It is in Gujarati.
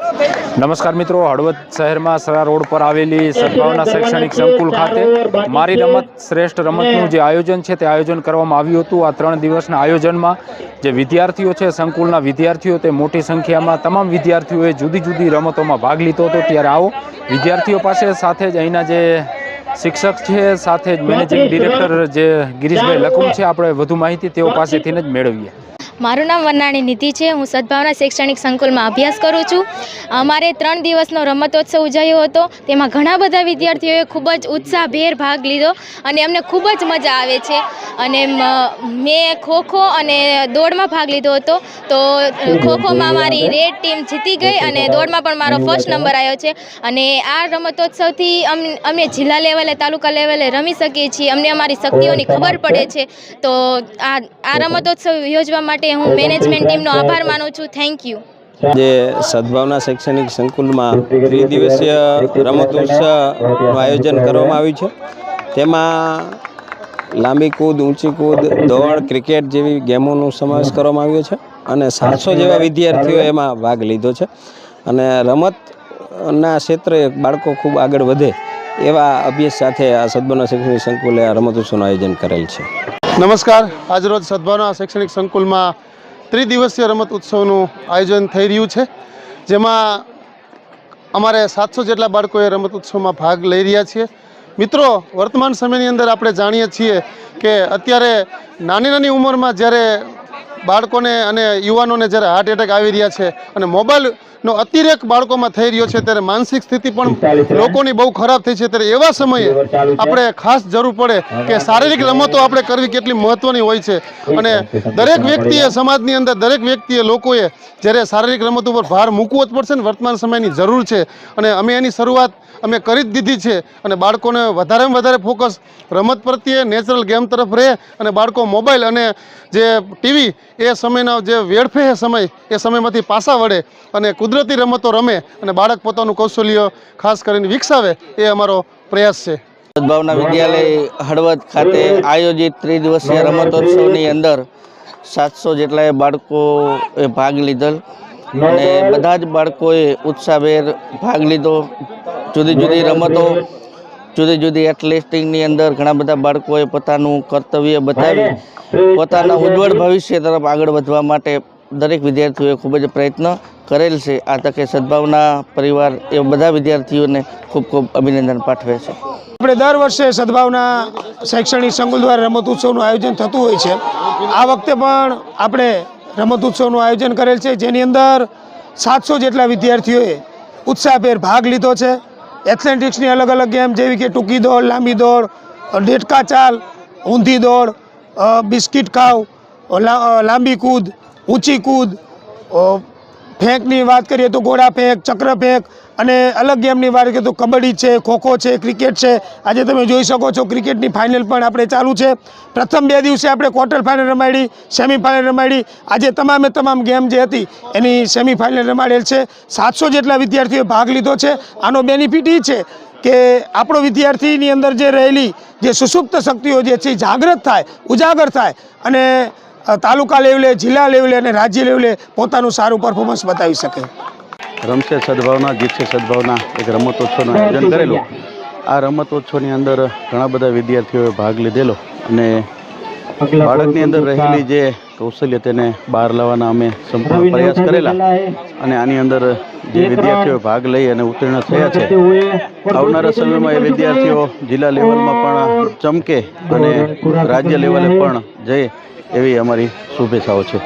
નમસ્કાર મિત્રો હળવદ શહેરમાં સરા રોડ પર આવેલી સદભાવના શૈક્ષણિક સંકુલ ખાતે મારી રમત શ્રેષ્ઠ રમતનું જે આયોજન છે તે આયોજન કરવામાં આવ્યું હતું. આ ત્રણ દિવસના આયોજનમાં જે વિદ્યાર્થીઓ છે સંકુલના વિદ્યાર્થીઓ તે મોટી સંખ્યામાં તમામ વિદ્યાર્થીઓએ જુદી જુદી રમતોમાં ભાગ લીધો હતો. ત્યારે આવો વિદ્યાર્થીઓ પાસે સાથે જ અહીંના જે શિક્ષક છે સાથે જ મેનેજિંગ ડિરેક્ટર જે ગિરીશભાઈ લકુમ છે. આપણે વધુ માહિતી તેઓ પાસેથી જ મેળવીએ. મારું નામ વરનાણી નિધિ છે. હું સદભાવના શૈક્ષણિક સંકુલમાં અભ્યાસ કરું છું. અમારે ત્રણ દિવસનો રમતોત્સવ ઉજવ્યો હતો. તેમાં ઘણા બધા વિદ્યાર્થીઓએ ખૂબ જ ઉત્સાહભેર ભાગ લીધો અને અમને ખૂબ જ મજા આવે છે. અને મેં ખોખો અને દોડમાં ભાગ લીધો હતો. તો ખોખોમાં મારી રેડ ટીમ જીતી ગઈ અને દોડમાં પણ મારો ફર્સ્ટ નંબર આવ્યો છે. અને આ રમતોત્સવથી અમ અમે જિલ્લા લેવલે તાલુકા લેવલે રમી શકીએ છીએ. અમને અમારી શક્તિઓની ખબર પડે છે. તો આ આ રમતોત્સવ યોજવા માટે હું મેનેજમેન્ટ ટીમનો આભાર માનું છું. થેન્ક યુ જે સદભાવના શૈક્ષણિક સંકુલમાં ત્રિદિવસીય રમતોત્સવનું આયોજન કરવામાં આવ્યું છે. તેમાં લાંબી કૂદ ઊંચી કૂદ દોડ ક્રિકેટ જેવી ગેમોનો સમાવેશ કરવામાં આવ્યો છે અને સાતસો જેવા વિદ્યાર્થીઓ એમાં ભાગ લીધો છે. અને રમતના ક્ષેત્રે બાળકો ખૂબ આગળ વધે એવા અભ્યાસ સાથે આ સદભાવના શૈક્ષણિક સંકુલે આ રમતોત્સવનું આયોજન કરેલ છે. નમસ્કાર. આજરોજ સદભાવના શૈક્ષણિક સંકુલમાં ત્રિદિવસીય રમત ઉત્સવનું આયોજન થઈ રહ્યું છે, જેમાં અમારે સાતસો જેટલા બાળકોએ રમત ઉત્સવમાં ભાગ લઈ રહ્યા છીએ. મિત્રો, વર્તમાન સમયની અંદર આપણે જાણીએ છીએ કે અત્યારે નાની નાની ઉંમરમાં જ્યારે બાળકોને અને યુવાનોને જ્યારે હાર્ટ એટેક આવી રહ્યા છે અને મોબાઈલનો અતિરેક બાળકોમાં થઈ રહ્યો છે ત્યારે માનસિક સ્થિતિ પણ લોકોની બહુ ખરાબ થઈ છે ત્યારે એવા સમયે આપણે ખાસ જરૂર પડે કે શારીરિક રમતો આપણે કરવી કેટલી મહત્ત્વની હોય છે. અને દરેક વ્યક્તિએ સમાજની અંદર દરેક વ્યક્તિએ લોકોએ જ્યારે શારીરિક રમત ઉપર ભાર મૂકવો જ પડશે ને વર્તમાન સમયની જરૂર છે. અને અમે એની શરૂઆત અમે કરી જ દીધી છે અને બાળકોને વધારેમાં વધારે ફોકસ રમત પ્રત્યે નેચરલ ગેમ તરફ રહે અને બાળકો મોબાઈલ અને જે ટીવી એ સમયનો જે વેડફે સમય, એ સમયમાંથી પાછા વળે અને કુદરતી રમતો રમે અને બાળક પોતાનું કૌશલ્ય ખાસ કરીને વિકસાવે એ અમારો પ્રયાસ છે. સદભાવના વિદ્યાલય હળવદ ખાતે આયોજિત ત્રિદિવસીય રમતોત્સવની અંદર સાતસો જેટલાએ બાળકોએ ભાગ લીધેલ અને બધા જ બાળકોએ ઉત્સાહભેર ભાગ લીધો. જુદી જુદી રમતો જુદી જુદી એથ્લેટિકની અંદર ઘણા બધા બાળકોએ પોતાનું કર્તવ્ય બતાવી પોતાના ઉજ્જવળ ભવિષ્ય તરફ આગળ વધવા માટે દરેક વિદ્યાર્થીઓએ ખૂબ જ પ્રયત્ન કરેલ છે. આ તકે સદભાવના પરિવાર એ બધા વિદ્યાર્થીઓને ખૂબ ખૂબ અભિનંદન પાઠવે છે. આપણે દર વર્ષે સદભાવના શૈક્ષણિક સંકુલ દ્વારા રમતોત્સવનું આયોજન થતું હોય છે. આ વખતે પણ આપણે રમતોત્સવનું આયોજન કરેલ છે જેની અંદર સાતસો જેટલા વિદ્યાર્થીઓએ ઉત્સાહભેર ભાગ લીધો છે. એથ્લેટિક્સની અલગ અલગ ગેમ જેવી કે ટૂંકી દોડ, લાંબી દોડ ડેટકા ચાલ, ઊંધી દોડ બિસ્કિટ ખાવ લાંબી કૂદ, ઊંચી કૂદ ફેંકની વાત કરીએ તો ગોળા ફેંક, ચક્ર ફેંક અને અલગ ગેમની વાત કીધું કબડ્ડી છે, ખોખો છે ક્રિકેટ છે. આજે તમે જોઈ શકો છો ક્રિકેટની ફાઇનલ પણ આપણે ચાલુ છે. પ્રથમ બે દિવસે આપણે ક્વાર્ટર ફાઇનલ રમાડી સેમિફાઇનલ રમાડી. આજે તમામે તમામ ગેમ જે હતી એની સેમિફાઇનલ રમાડેલ છે. સાતસો જેટલા વિદ્યાર્થીઓએ ભાગ લીધો છે. આનો બેનિફિટ એ છે કે આપણો વિદ્યાર્થીની અંદર જે રહેલી જે સુસુપ્ત શક્તિઓ જે છે જાગૃત થાય, ઉજાગર થાય અને તાલુકા લેવલે જિલ્લા લેવલે અને રાજ્ય લેવલે પોતાનું સારું પરફોર્મન્સ બતાવી શકે. રમશે સદભાવના જીતશે સદભાવના એક રમતોત્સવનું આયોજન કરેલું. આ રમતોત્સવની અંદર ઘણા બધા વિદ્યાર્થીઓએ ભાગ લીધેલો અને બાળકની અંદર રહેલી જે કૌશલ્ય તેને બહાર લાવવાના અમે સંપૂર્ણ પ્રયાસ કરેલા અને આની અંદર જે વિદ્યાર્થીઓ ભાગ લઈ અને ઉત્તીર્ણ થયા છે. આવનારા સમયમાં એ વિદ્યાર્થીઓ જિલ્લા લેવલમાં પણ ચમકે અને રાજ્ય લેવલે પણ જઈ એવી અમારી શુભેચ્છાઓ છે.